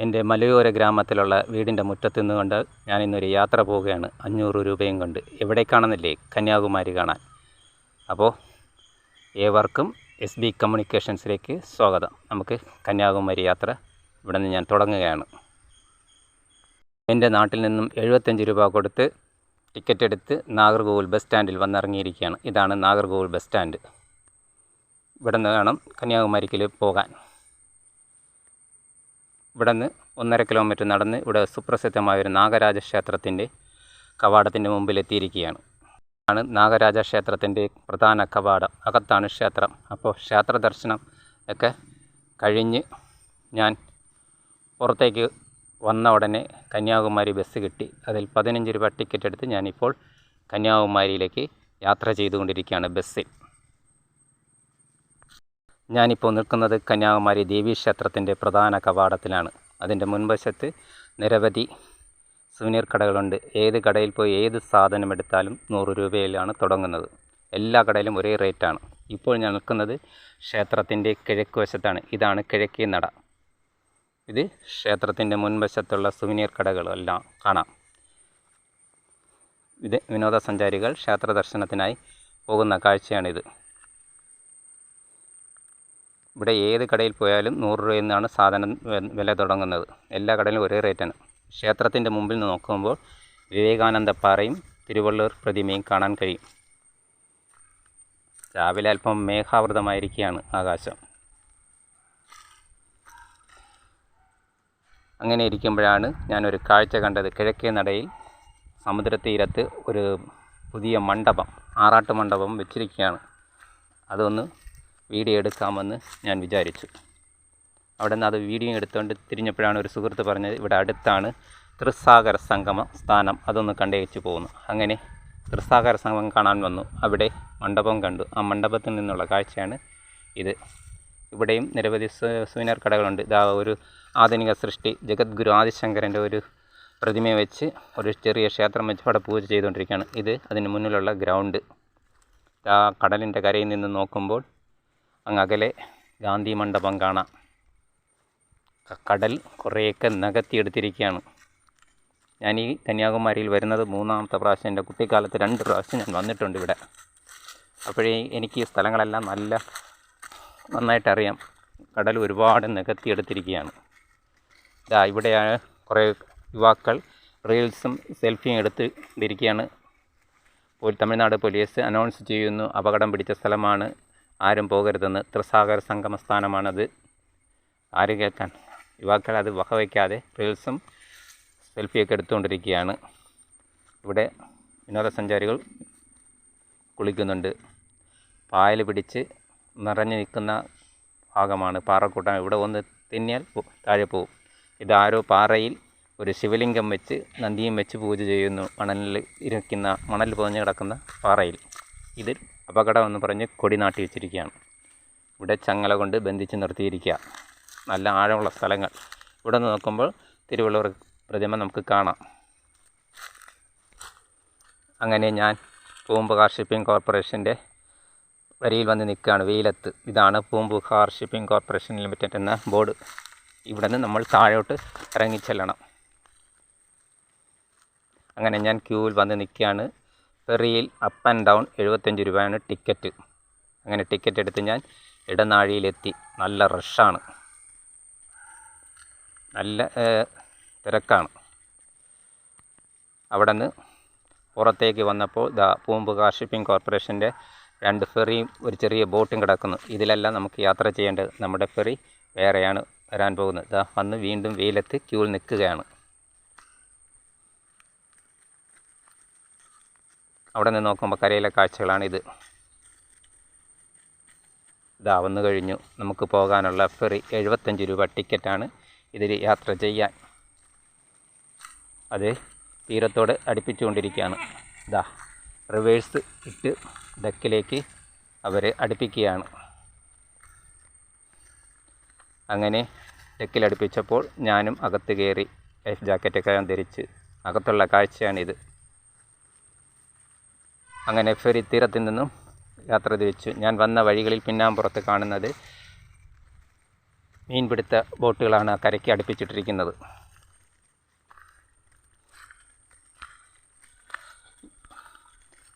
എന്റെ മലയോര ഗ്രാമത്തിലുള്ള വീടിന്റെ മുറ്റത്ത് നിന്നുകൊണ്ട് ഞാൻ ഇന്നൊരു യാത്ര പോവുകയാണ്. അഞ്ഞൂറ് രൂപയും കൊണ്ട്. എവിടേക്കാണെന്നില്ലേ കന്യാകുമാരി കാണാൻ. അപ്പോൾ ഏവർക്കും എസ് ബി കമ്മ്യൂണിക്കേഷൻസിലേക്ക് സ്വാഗതം. നമുക്ക് കന്യാകുമാരി യാത്ര ഇവിടെ നിന്ന് ഞാൻ തുടങ്ങുകയാണ്. എന്റെ നാട്ടിൽ നിന്നും എഴുപത്തഞ്ച് രൂപ കൊടുത്ത് ടിക്കറ്റ് എടുത്ത് നാഗർകോവിൽ ബസ് സ്റ്റാൻഡിൽ വന്നിറങ്ങിയിരിക്കുകയാണ്. ഇതാണ് നാഗർകോവിൽ ബസ് സ്റ്റാൻഡ്. ഇവിടെ നിന്ന് വേണം കന്യാകുമാരിക്കിൽ പോകാൻ. ഇവിടെ നിന്ന് ഒന്നര കിലോമീറ്റർ നടന്ന് ഇവിടെ സുപ്രസിദ്ധമായ ഒരു നാഗരാജ ക്ഷേത്രത്തിന്റെ കവാടത്തിന്റെ മുമ്പിൽ എത്തിയിരിക്കുകയാണ് ആണ് നാഗരാജ ക്ഷേത്രത്തിന്റെ പ്രധാന കവാടം. അകത്താണ് ക്ഷേത്രം. അപ്പോൾ ക്ഷേത്ര ദർശനം ഒക്കെ കഴിഞ്ഞ് ഞാൻ പുറത്തേക്ക് വന്ന ഉടനെ കന്യാകുമാരി ബസ് കിട്ടി. അതിൽ പതിനഞ്ച് രൂപ ടിക്കറ്റ് എടുത്ത് ഞാനിപ്പോൾ കന്യാകുമാരിയിലേക്ക് യാത്ര ചെയ്തുകൊണ്ടിരിക്കുകയാണ് ബസ്സിൽ. ഞാനിപ്പോൾ നിൽക്കുന്നത് കന്യാകുമാരി ദേവീ ക്ഷേത്രത്തിന്റെ പ്രധാന കവാടത്തിലാണ്. അതിന്റെ മുൻവശത്ത് നിരവധി സുവനീർ കടകളുണ്ട്. ഏത് കടയിൽ പോയി ഏത് സാധനം എടുത്താലും നൂറ് രൂപയിലാണ് തുടങ്ങുന്നത്. എല്ലാ കടയിലും ഒരേ റേറ്റാണ്. ഇപ്പോൾ ഞാൻ നിൽക്കുന്നത് ക്ഷേത്രത്തിന്റെ കിഴക്ക് വശത്താണ്. ഇതാണ് കിഴക്കേ നട. ഇത് ക്ഷേത്രത്തിന്റെ മുൻവശത്തുള്ള സുവനീർ കടകളെല്ലാം കാണാം. ഇത് വിനോദസഞ്ചാരികൾ ക്ഷേത്ര ദർശനത്തിനായി പോകുന്ന കാഴ്ചയാണിത്. ഇവിടെ ഏത് കടയിൽ പോയാലും നൂറ് രൂപയിൽ നിന്നാണ് സാധനം വില തുടങ്ങുന്നത്. എല്ലാ കടയിലും ഒരേ റേറ്റാണ് ക്ഷേത്രത്തിന്റെ മുമ്പിൽ നിന്ന് നോക്കുമ്പോൾ വിവേകാനന്ദ പാറയും തിരുവള്ളൂർ പ്രതിമയും കാണാൻ കഴിയും. രാവിലെ അല്പം മേഘാവൃതമായിരിക്കുകയാണ് ആകാശം. അങ്ങനെ ഇരിക്കുമ്പോഴാണ് ഞാനൊരു കാഴ്ച കണ്ടത്. കിഴക്കേ നടയിൽ സമുദ്രതീരത്ത് ഒരു പുതിയ മണ്ഡപം ആറാട്ട് മണ്ഡപം വെച്ചിരിക്കുകയാണ്. അതൊന്ന് വീഡിയോ എടുക്കാമെന്ന് ഞാൻ വിചാരിച്ചു. അവിടെ നിന്ന് അത് വീഡിയോ എടുത്തുകൊണ്ട് തിരിഞ്ഞപ്പോഴാണ് ഒരു സുഹൃത്ത് പറഞ്ഞത് ഇവിടെ അടുത്താണ് തൃസാഗര സംഗമ സ്ഥാനം. അതൊന്ന് കണ്ടേച്ചു പോകുന്നു അങ്ങനെ തൃസാഗര സംഗമം കാണാൻ വന്നു. അവിടെ മണ്ഡപം കണ്ടു. ആ മണ്ഡപത്തിൽ നിന്നുള്ള കാഴ്ചയാണ് ഇത്. ഇവിടെയും നിരവധി സുവിനർ കടകളുണ്ട്. ഇതാ ഒരു ആധുനിക സൃഷ്ടി. ജഗദ്ഗുരു ആദിശങ്കരന്റെ ഒരു പ്രതിമയെ വെച്ച് ഒരു ചെറിയ ക്ഷേത്രം വെച്ച് അവിടെ പൂജ ചെയ്തുകൊണ്ടിരിക്കുകയാണ്. ഇത് അതിന് മുന്നിലുള്ള ഗ്രൗണ്ട്. ആ കടലിന്റെ കരയിൽ നിന്ന് നോക്കുമ്പോൾ അങ്ങ് അകലെ ഗാന്ധി മണ്ഡപം കാണാം. കടൽ കുറേയൊക്കെ നികത്തിയെടുത്തിരിക്കുകയാണ്. ഞാൻ ഈ കന്യാകുമാരിയിൽ വരുന്നത് മൂന്നാമത്തെ പ്രാവശ്യം. എന്റെ കുട്ടിക്കാലത്ത് രണ്ട് പ്രാവശ്യം ഞാൻ വന്നിട്ടുണ്ട് ഇവിടെ. അപ്പോഴേ എനിക്ക് ഈ സ്ഥലങ്ങളെല്ലാം നല്ല നന്നായിട്ടറിയാം കടൽ ഒരുപാട് നികത്തിയെടുത്തിരിക്കുകയാണ്. ഇതാ ഇവിടെയാണ് കുറേ യുവാക്കൾ റീൽസും സെൽഫിയും എടുത്തിരിക്കുകയാണ് ഇരിക്കുകയാണ്. തമിഴ്നാട് പോലീസ് അനൗൺസ് ചെയ്യുന്നു. അപകടം പിടിച്ച സ്ഥലമാണ് ആരും പോകരുതെന്ന് ത്രിസാഗര സംഗമ സ്ഥാനമാണത് ആര് കേൾക്കാൻ? യുവാക്കൾ അത് വകവയ്ക്കാതെ റീൽസും സെൽഫിയൊക്കെ എടുത്തുകൊണ്ടിരിക്കുകയാണ്. ഇവിടെ വിനോദസഞ്ചാരികൾ കുളിക്കുന്നുണ്ട്. പായൽ പിടിച്ച് നിറഞ്ഞു നിൽക്കുന്ന ഭാഗമാണ് പാറക്കൂട്ടം. ഇവിടെ ഒന്ന് തിന്നിയാൽ താഴെ പോകും ഇതാരോ പാറയിൽ ഒരു ശിവലിംഗം വെച്ച് നന്ദിയും വെച്ച് പൂജ ചെയ്യുന്നു മണലിൽ ഇരിക്കുന്ന മണൽ പുതഞ്ഞ് കിടക്കുന്ന പാറയിൽ. ഇതിൽ അപകടമെന്ന് പറഞ്ഞ് കൊടി നാട്ടി വെച്ചിരിക്കുകയാണ്. ഇവിടെ ചങ്ങല കൊണ്ട് ബന്ധിച്ച് നിർത്തിയിരിക്കുക. നല്ല ആഴമുള്ള സ്ഥലങ്ങൾ. ഇവിടെ നിന്ന് നോക്കുമ്പോൾ തിരുവള്ളൂർ പ്രതിമ നമുക്ക് കാണാം. അങ്ങനെ ഞാൻ പൂമ്പുകാർ ഷിപ്പിംഗ് കോർപ്പറേഷന്റെ വരിയിൽ വന്ന് നിൽക്കുകയാണ്. വെയിലത്ത്. ഇതാണ് പൂമ്പുകാർ ഷിപ്പിംഗ് കോർപ്പറേഷൻ ലിമിറ്റഡ് എന്ന ബോർഡ്. ഇവിടെ നിന്ന് നമ്മൾ താഴോട്ട് ഇറങ്ങിച്ചെല്ലണം. അങ്ങനെ ഞാൻ ക്യൂവിൽ വന്ന് നിൽക്കുകയാണ്. ഫെറിയിൽ അപ്പ് ആൻഡ് ഡൗൺ എഴുപത്തഞ്ച് രൂപയാണ് ടിക്കറ്റ്. അങ്ങനെ ടിക്കറ്റ് എടുത്ത് ഞാൻ ഇടനാഴിയിലെത്തി. നല്ല റഷാണ്. നല്ല തിരക്കാണ്. അവിടെ നിന്ന് പുറത്തേക്ക് വന്നപ്പോൾ ദാ പൂമ്പുകാർ ഷിപ്പിംഗ് കോർപ്പറേഷന്റെ രണ്ട് ഫെറിയും ഒരു ചെറിയ ബോട്ടും കിടക്കുന്നു. ഇതിലെല്ലാം നമുക്ക് യാത്ര ചെയ്യേണ്ടത് നമ്മുടെ ഫെറി വേറെയാണ് വരാൻ പോകുന്നത്. ദാ വന്ന് വീണ്ടും വെയിലത്ത് ക്യൂൽ നിൽക്കുകയാണ്. അവിടെ നിന്ന് നോക്കുമ്പോൾ കരയിലെ കാഴ്ചകളാണിത് ഇതാ. വന്നു കഴിഞ്ഞു. നമുക്ക് പോകാനുള്ള ഫെറി എഴുപത്തഞ്ച് രൂപ ടിക്കറ്റാണ് ഇതിൽ യാത്ര ചെയ്യാൻ. അത് തീരത്തോട് അടുപ്പിച്ചുകൊണ്ടിരിക്കുകയാണ്. ഇതാ റിവേഴ്സ് ഇട്ട് ഡക്കിലേക്ക് അവർ അടുപ്പിക്കുകയാണ്. അങ്ങനെ ഡെക്കിലടുപ്പിച്ചപ്പോൾ ഞാനും അകത്ത് കയറി ലൈഫ് ജാക്കറ്റൊക്കെ ധരിച്ച് അകത്തുള്ള കാഴ്ചയാണിത്. അങ്ങനെ ഫെറി തീരത്തിൽ നിന്നും യാത്ര തിരിച്ചു. ഞാൻ വന്ന വഴികളിൽ പിന്നാമ്പുറത്ത് കാണുന്നത് മീൻപിടുത്ത ബോട്ടുകളാണ് കരയ്ക്ക് അടുപ്പിച്ചിട്ടിരിക്കുന്നത്.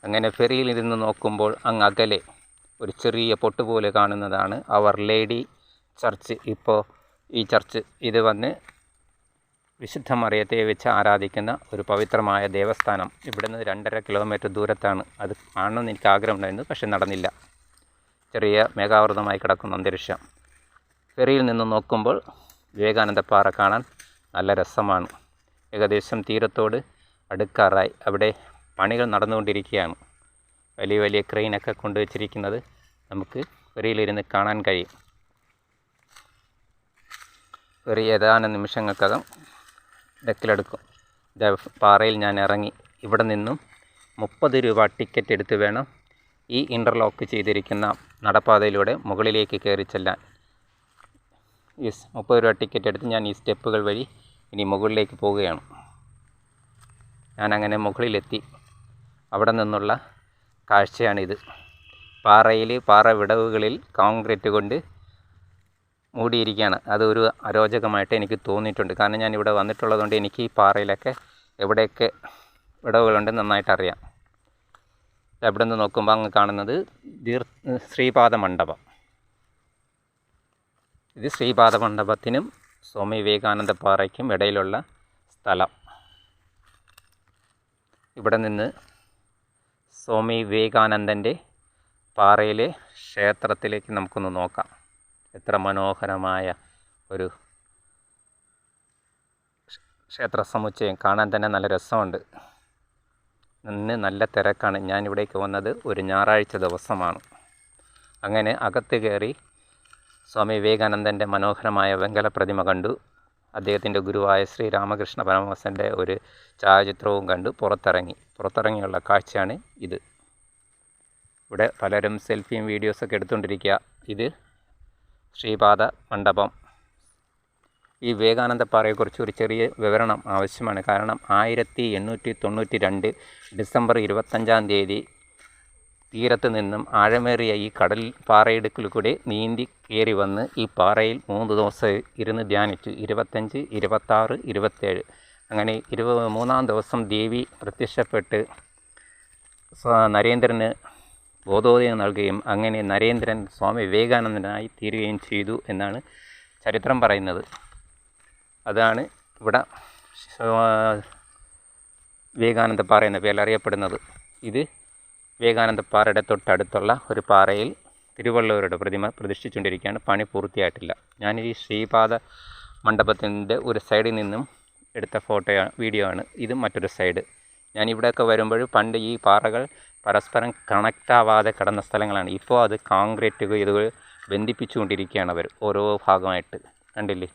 അങ്ങനെ ഫെറിയിൽ ഇരുന്ന് നോക്കുമ്പോൾ അങ്ങ് അകലെ ഒരു ചെറിയ പൊട്ട് പോലെ കാണുന്നതാണ്. അവർ ലേഡി ചർച്ച് ഇപ്പോൾ ഈ ചർച്ച് ഇത് വന്ന് വിശുദ്ധ മറിയത്തെ വെച്ച് ആരാധിക്കുന്ന ഒരു പവിത്രമായ ദേവസ്ഥാനം ഇവിടുന്ന് രണ്ടര കിലോമീറ്റർ ദൂരത്താണ്. അത് കാണണമെന്ന് എനിക്ക് ആഗ്രഹമുണ്ടായിരുന്നു പക്ഷെ നടന്നില്ല. ചെറിയ മേഘാവൃതമായി കിടക്കുന്ന അന്തരീക്ഷം. ഫെറിയിൽ നിന്ന് നോക്കുമ്പോൾ വിവേകാനന്ദ പാറ കാണാൻ നല്ല രസമാണ്. ഏകദേശം തീരത്തോട് അടുക്കാറായി. അവിടെ പണികൾ നടന്നുകൊണ്ടിരിക്കുകയാണ്. വലിയ വലിയ ക്രെയിനൊക്കെ കൊണ്ടുവച്ചിരിക്കുന്നത് നമുക്ക് ഫെറിയിലിരുന്ന് കാണാൻ കഴിയും. ഫെറി ഏതാനും നിമിഷങ്ങൾക്കകം ഡെക്കിലെടുക്കും. പാറയിൽ ഞാൻ ഇറങ്ങി. ഇവിടെ നിന്നും മുപ്പത് രൂപ ടിക്കറ്റ് എടുത്ത് വേണം ഈ ഇന്റർലോക്ക് ചെയ്തിരിക്കുന്ന നടപ്പാതയിലൂടെ മുകളിലേക്ക് കയറി ചെല്ലാൻ. യെസ് മുപ്പത് രൂപ ടിക്കറ്റ് എടുത്ത് ഞാൻ ഈ സ്റ്റെപ്പുകൾ വഴി ഇനി മുകളിലേക്ക് പോവുകയാണ്. ഞാൻ അങ്ങനെ മുകളിലെത്തി. അവിടെ നിന്നുള്ള കാഴ്ചയാണിത്. പാറയിൽ പാറ വിടവുകളിൽ കോൺക്രീറ്റ് കൊണ്ട് മൂടിയിരിക്കുകയാണ്. അതൊരു അരോചകമായിട്ട് എനിക്ക് തോന്നിയിട്ടുണ്ട്. കാരണം ഞാൻ ഇവിടെ വന്നിട്ടുള്ളതുകൊണ്ട് എനിക്ക് ഈ പാറയിലൊക്കെ എവിടെയൊക്കെ വിടവുകളുണ്ട് നന്നായിട്ട് അറിയാം. അവിടെ നിന്ന് നോക്കുമ്പോൾ അങ്ങ് കാണുന്നത് ദീർ ശ്രീപാദ മണ്ഡപം. ഇത് ശ്രീപാദ മണ്ഡപത്തിനും സ്വാമി വിവേകാനന്ദ പാറയ്ക്കും ഇടയിലുള്ള സ്ഥലം. ഇവിടെ നിന്ന് സ്വാമി വിവേകാനന്ദന്റെ പാറയിലെ ക്ഷേത്രത്തിലേക്ക് നമുക്കൊന്ന് നോക്കാം. എത്ര മനോഹരമായ ഒരു ക്ഷേത്ര സമുച്ചയം. കാണാൻ തന്നെ നല്ല രസമുണ്ട്. ഇന്ന് നല്ല തിരക്കാണ്. ഞാനിവിടേക്ക് വന്നത് ഒരു ഞായറാഴ്ച ദിവസമാണ്. അങ്ങനെ അകത്ത് കയറി സ്വാമി വിവേകാനന്ദന്റെ മനോഹരമായ വെങ്കല പ്രതിമ കണ്ടു. അദ്ദേഹത്തിന്റെ ഗുരുവായ ശ്രീ രാമകൃഷ്ണ പരമഹംസന്റെ ഒരു ഛായാചിത്രവും കണ്ടു. പുറത്തിറങ്ങി. പുറത്തിറങ്ങിയുള്ള കാഴ്ചയാണ് ഇത്. ഇവിടെ പലരും സെൽഫിയും വീഡിയോസൊക്കെ എടുത്തുകൊണ്ടിരിക്കുക. ഇത് ശ്രീപാദ മണ്ഡപം. ഈ വിവേകാനന്ദ പാറയെക്കുറിച്ച് ഒരു ചെറിയ വിവരണം ആവശ്യമാണ്. കാരണം ആയിരത്തി എണ്ണൂറ്റി തൊണ്ണൂറ്റി രണ്ട് ഡിസംബർ ഇരുപത്തഞ്ചാം തീയതി തീരത്ത് നിന്നും ആഴമേറിയ ഈ കടൽ പാറയിടുക്കിൽ കൂടി നീന്തി കയറി വന്ന് ഈ പാറയിൽ മൂന്ന് ദിവസം ഇരുന്ന് ധ്യാനിച്ചു. ഇരുപത്തഞ്ച് ഇരുപത്താറ് ഇരുപത്തേഴ്. അങ്ങനെ ഇരുപത് മൂന്നാം ദിവസം ദേവി പ്രത്യക്ഷപ്പെട്ട് നരേന്ദ്രന് ബോധോദയം നൽകുകയും അങ്ങനെ നരേന്ദ്രൻ സ്വാമി വിവേകാനന്ദനായി തീരുകയും ചെയ്തു എന്നാണ് ചരിത്രം പറയുന്നത്. അതാണ് ഇവിടെ വിവേകാനന്ദ പാറ എന്ന പേരിൽ അറിയപ്പെടുന്നത്. ഇത് വിവേകാനന്ദ പാറയുടെ തൊട്ടടുത്തുള്ള ഒരു പാറയിൽ തിരുവള്ളുവരുടെ പ്രതിമ പ്രതിഷ്ഠിച്ചുകൊണ്ടിരിക്കുകയാണ്. പണി പൂർത്തിയായിട്ടില്ല. ഞാൻ ഈ ശ്രീപാദ മണ്ഡപത്തിന്റെ ഒരു സൈഡിൽ നിന്നും എടുത്ത ഫോട്ടോയാണ് വീഡിയോ ആണ്. ഇത് മറ്റൊരു സൈഡ്. ഞാൻ ഇവിടെയൊക്കെ വരുമ്പോൾ പണ്ട് ഈ പാറകൾ പരസ്പരം കണക്റ്റ് ആവാതെ കിടന്ന സ്ഥലങ്ങളാണ്. ഇപ്പോൾ അത് കോൺക്രീറ്റ് ഇതുകൾ ബന്ധിപ്പിച്ചുകൊണ്ടിരിക്കുകയാണ് അവർ ഓരോ ഭാഗമായിട്ട്. കണ്ടില്ലേ?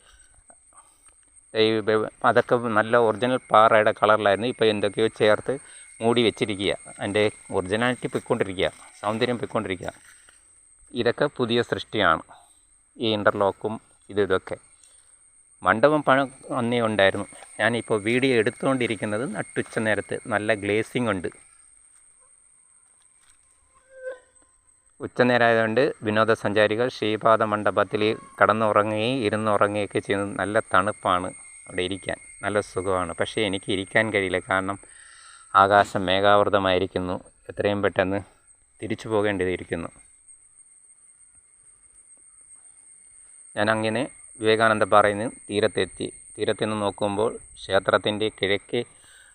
അതൊക്കെ നല്ല ഒറിജിനൽ പാറയുടെ കളറിലായിരുന്നു ഇപ്പോൾ എന്തൊക്കെയോ ചേർത്ത് മൂടി വെച്ചിരിക്കുക. അതിന്റെ ഒറിജിനാലിറ്റി പൊയ്ക്കൊണ്ടിരിക്കുക. സൗന്ദര്യം പൊയ്ക്കൊണ്ടിരിക്കുക. ഇതൊക്കെ പുതിയ സൃഷ്ടിയാണ്. ഈ ഇന്റർലോക്കും ഇത് ഇതൊക്കെ. മണ്ഡപം പണം അന്നേ ഉണ്ടായിരുന്നു ഞാനിപ്പോൾ വീഡിയോ എടുത്തുകൊണ്ടിരിക്കുന്നത് നട്ടുച്ച നേരത്ത് നല്ല ഗ്ലേസിംഗ് ഉണ്ട്. ഉച്ചനേരമായതുകൊണ്ട് വിനോദസഞ്ചാരികൾ ശ്രീപാദ മണ്ഡപത്തിൽ കടന്നുറങ്ങുകയും ഇരുന്നുറങ്ങുകയൊക്കെ ചെയ്യുന്നത് നല്ല തണുപ്പാണ് അവിടെ ഇരിക്കാൻ. നല്ല സുഖമാണ്. പക്ഷേ എനിക്ക് ഇരിക്കാൻ കഴിയില്ല. കാരണം ആകാശം മേഘാവൃതമായിരിക്കുന്നു. എത്രയും പെട്ടെന്ന് തിരിച്ചു പോകേണ്ടതിരിക്കുന്നു ഞാൻ അങ്ങനെ വിവേകാനന്ദ പാറയിൽ നിന്ന് തീരത്തെത്തി തീരത്തു നിന്ന് നോക്കുമ്പോൾ ക്ഷേത്രത്തിന്റെ കിഴക്കേ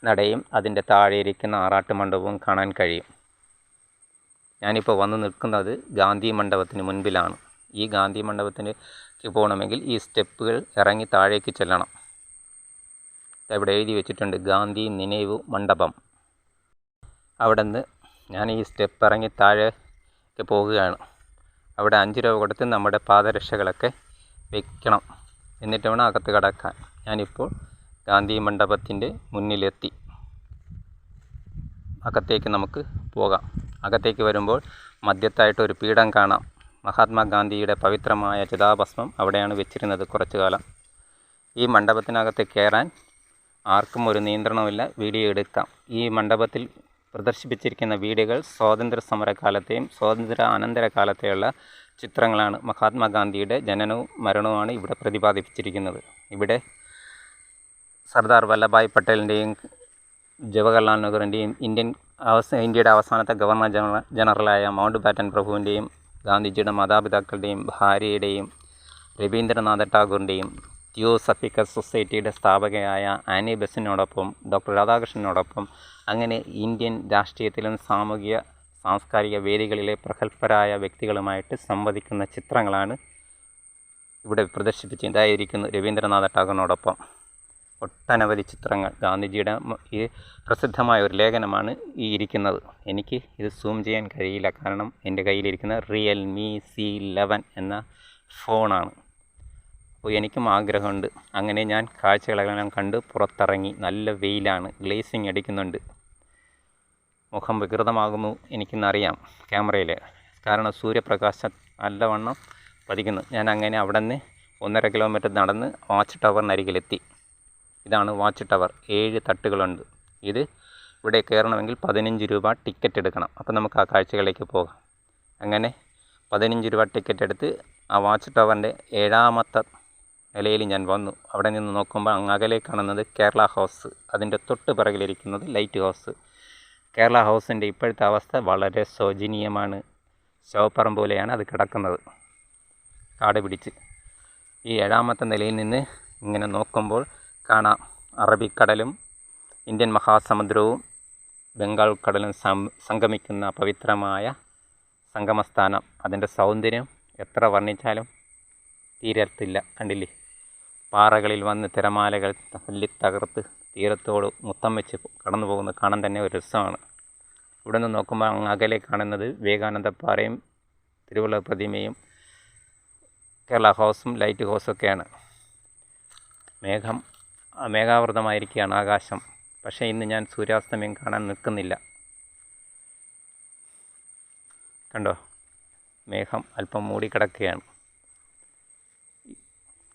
നടയും അതിന്റെ താഴെ ഇരിക്കുന്ന ആറാട്ട് മണ്ഡപവും കാണാൻ കഴിയും. ഞാനിപ്പോൾ വന്ന് നിൽക്കുന്നത് ഗാന്ധി മണ്ഡപത്തിന് മുൻപിലാണ്. ഈ ഗാന്ധി മണ്ഡപത്തിലേക്ക് പോകണമെങ്കിൽ ഈ സ്റ്റെപ്പുകൾ ഇറങ്ങി താഴേക്ക് ചെല്ലണം. ഇവിടെ എഴുതി വെച്ചിട്ടുണ്ട് ഗാന്ധി നിனைவு മണ്ഡപം. അവിടെ നിന്ന് ഞാൻ ഈ സ്റ്റെപ്പ് ഇറങ്ങി താഴേക്ക് പോവുകയാണ്. അവിടെ അഞ്ച് രൂപ കൊടുത്ത് നമ്മുടെ പാദരക്ഷകളൊക്കെ വെക്കണം. എന്നിട്ട് വേണം അകത്ത് കടക്കാൻ. ഞാനിപ്പോൾ ഗാന്ധി മണ്ഡപത്തിന്റെ മുന്നിലെത്തി. അകത്തേക്ക് നമുക്ക് പോകാം. അകത്തേക്ക് വരുമ്പോൾ മധ്യത്തായിട്ട് ഒരു പീഠം കാണാം. മഹാത്മാഗാന്ധിയുടെ പവിത്രമായ ചിതാഭസ്മം അവിടെയാണ് വെച്ചിരുന്നത് കുറച്ചു കാലം ഈ മണ്ഡപത്തിനകത്ത് കയറാൻ ആർക്കും ഒരു നിയന്ത്രണമില്ല വീഡിയോ എടുക്കാം. ഈ മണ്ഡപത്തിൽ പ്രദർശിപ്പിച്ചിരിക്കുന്ന വീഡിയോകൾ സ്വാതന്ത്ര്യ സമരകാലത്തെയും സ്വാതന്ത്ര്യ അനന്തര കാലത്തെയുള്ള ചിത്രങ്ങളാണ് മഹാത്മാഗാന്ധിയുടെ ജനനവും മരണവുമാണ് ഇവിടെ പ്രതിപാദിപ്പിച്ചിരിക്കുന്നത്. ഇവിടെ സർദാർ വല്ലഭായ് പട്ടേലിന്റെയും ജവഹർലാൽ നെഹ്റുവിന്റെയും ഇന്ത്യൻ അവസ ഇന്ത്യയുടെ അവസാനത്തെ ഗവർണർ ജനറൽ ജനറലായ മൗണ്ട് ബാറ്റൻ പ്രഭുവിന്റെയും ഗാന്ധിജിയുടെ മാതാപിതാക്കളുടെയും ഭാര്യയുടെയും രവീന്ദ്രനാഥ ടാഗോറിന്റെയും തിയോസഫിക്കൽ സൊസൈറ്റിയുടെ സ്ഥാപകയായ ആനി ബെസിനോടൊപ്പം ഡോക്ടർ രാധാകൃഷ്ണനോടൊപ്പം അങ്ങനെ ഇന്ത്യൻ രാഷ്ട്രീയത്തിലും സാമൂഹിക സാംസ്കാരിക വേദികളിലെ പ്രഗത്ഭരായ വ്യക്തികളുമായിട്ട് സംവദിക്കുന്ന ചിത്രങ്ങളാണ് ഇവിടെ പ്രദർശിപ്പിച്ച് ഇതായിരിക്കുന്നു രവീന്ദ്രനാഥ ടാഗോറിനോടൊപ്പം. ഒട്ടനവധി ചിത്രങ്ങൾ. ഗാന്ധിജിയുടെ ഈ പ്രസിദ്ധമായ ഒരു ലേഖനമാണ് ഈ ഇരിക്കുന്നത്. എനിക്ക് ഇത് സൂം ചെയ്യാൻ കഴിയില്ല. കാരണം എന്റെ കയ്യിലിരിക്കുന്ന റിയൽമി സി ലെവൻ എന്ന ഫോണാണ്. അപ്പോൾ എനിക്കും ആഗ്രഹമുണ്ട്. അങ്ങനെ ഞാൻ കാഴ്ചകളെല്ലാം കണ്ട് പുറത്തിറങ്ങി നല്ല വെയിലാണ്. ഗ്ലേസിങ് അടിക്കുന്നുണ്ട്. മുഖം വികൃതമാകുന്നു എനിക്കിന്നറിയാം ക്യാമറയിൽ കാരണം സൂര്യപ്രകാശം നല്ലവണ്ണം പതിക്കുന്നു. ഞാൻ അങ്ങനെ അവിടെ നിന്ന് ഒന്നര കിലോമീറ്റർ നടന്ന് വാച്ച് ടവറിനരികിലെത്തി. ഇതാണ് വാച്ച് ടവർ. ഏഴ് തട്ടുകളുണ്ട്. ഇത് ഇവിടെ കയറണമെങ്കിൽ പതിനഞ്ച് രൂപ ടിക്കറ്റ് എടുക്കണം. അപ്പോൾ നമുക്ക് ആ കാഴ്ചകളിലേക്ക് പോകാം. അങ്ങനെ പതിനഞ്ച് രൂപ ടിക്കറ്റ് എടുത്ത് ആ വാച്ച് ടവറിന്റെ ഏഴാമത്തെ നിലയിൽ ഞാൻ വന്നു. അവിടെ നിന്ന് നോക്കുമ്പോൾ അങ്ങകലെ കാണുന്നത് കേരള ഹൗസ്. അതിന്റെ തൊട്ട് പിറകിലിരിക്കുന്നത് ലൈറ്റ് ഹൗസ്. കേരള ഹൗസിന്റെ ഇപ്പോഴത്തെ അവസ്ഥ വളരെ ശോചനീയമാണ്. ശവപ്പറം പോലെയാണ് അത് കിടക്കുന്നത്. കാട് പിടിച്ച്. ഈ ഏഴാമത്തെ നിലയിൽ നിന്ന് ഇങ്ങനെ നോക്കുമ്പോൾ കാണാം. അറബിക്കടലും ഇന്ത്യൻ മഹാസമുദ്രവും ബംഗാൾ കടലും സംഗമിക്കുന്ന പവിത്രമായ സംഗമസ്ഥാനം. അതിന്റെ സൗന്ദര്യം എത്ര വർണിച്ചാലും തീരത്തില്ല. കണ്ടില്ലേ? പാറകളിൽ വന്ന് തിരമാലകൾ തല്ലി തകർത്ത് തീരത്തോട് മുത്തം വെച്ച് കടന്നു പോകുന്നത് കാണാൻ തന്നെ ഒരു രസമാണ്. ഇവിടെ നിന്ന് നോക്കുമ്പോൾ അങ്ങ് അകലെ കാണുന്നത് വിവേകാനന്ദപ്പാറയും തിരുവള്ള പ്രതിമയും കേരള ഹൗസും ലൈറ്റ് ഹൗസൊക്കെയാണ് മേഘം മേഘാവൃതമായിരിക്കുകയാണ് ആകാശം. പക്ഷേ ഇന്ന് ഞാൻ സൂര്യാസ്തമയം കാണാൻ നിൽക്കുന്നില്ല. കണ്ടോ? മേഘം അല്പം മൂടിക്കിടക്കുകയാണ്.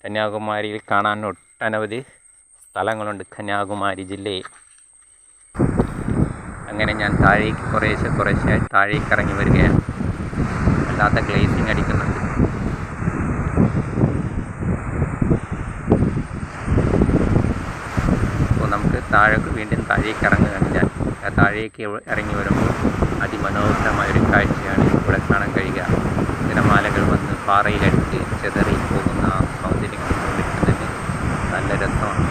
കന്യാകുമാരിയിൽ കാണാൻ ഒട്ടനവധി സ്ഥലങ്ങളുണ്ട് കന്യാകുമാരി ജില്ലയിൽ. അങ്ങനെ ഞാൻ താഴേക്ക് കുറേശ്ശെ കുറേശ്ശെ താഴേക്ക് ഇറങ്ങി വരികയാണ്. അല്ലാത്ത ഗ്ലേസിങ് അടിക്കുന്നുണ്ട്. അപ്പോൾ നമുക്ക് താഴെ വീണ്ടും താഴേക്ക് ഇറങ്ങുകയാണ് ഞാൻ താഴേക്ക് ഇറങ്ങി വരുമ്പോൾ അതിമനോഹരമായൊരു കാഴ്ചയാണ് ഇവിടെ കാണാൻ കഴിയുക തിരമാലകൾ വന്ന് പാറയിലടിച്ച് ചെതറി പോകുന്ന ആ സൗന്ദര്യം കണ്ടുകൊണ്ടിരിക്കാൻ തന്നെ നല്ല രസമാണ്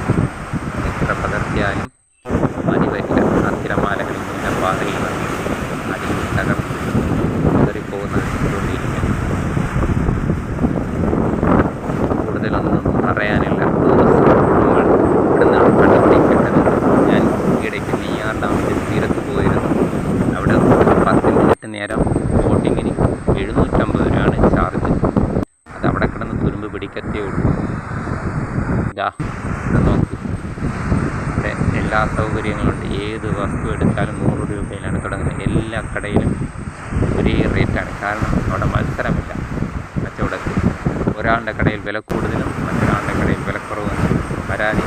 എത്ര പകർത്തിയാലും മതി വരില്ല ആ തിരമാലകൾ ഇങ്ങനെ പാറയിൽ വന്ന് അടിച്ച് തകർത്ത് ചെതറിപ്പോകുന്നത് കണ്ടുകൊണ്ടിരിക്കാൻ കൂടുതലൊന്നും പറയാനില്ല നമ്മൾ ഇവിടുന്നാണ് കണ്ടുപിടിക്കേണ്ടത് ഞാൻ നെയ്യാർ ഡാമിന്റെ തീരത്ത് പോയിരുന്നു അവിടെ പത്ത് മിനിറ്റ് നേരം ബോട്ടിങ്ങിന് എഴുന്നൂറ്റമ്പത് രൂപയാണ് ചാർജ് അത് അവിടെ കിടന്ന് തുരുമ്പ് പിടിക്കത്തേ ഉള്ളൂ. ഇതാ നോക്ക്. ഇവിടെ എല്ലാ സൗകര്യങ്ങളുണ്ട്. ഏത് വസ്തു എടുത്താലും നൂറ് രൂപയിലാണ് തുടങ്ങുന്നത്. എല്ലാ കടയിലും ഒരേ റേറ്റാണ് കാരണം അവിടെ മത്സരമില്ല. കച്ചവടത്തിൽ ഒരാളുടെ കടയിൽ വില കൂടുതലും മറ്റൊരാളുടെ കടയിൽ വില കുറവും പരാതി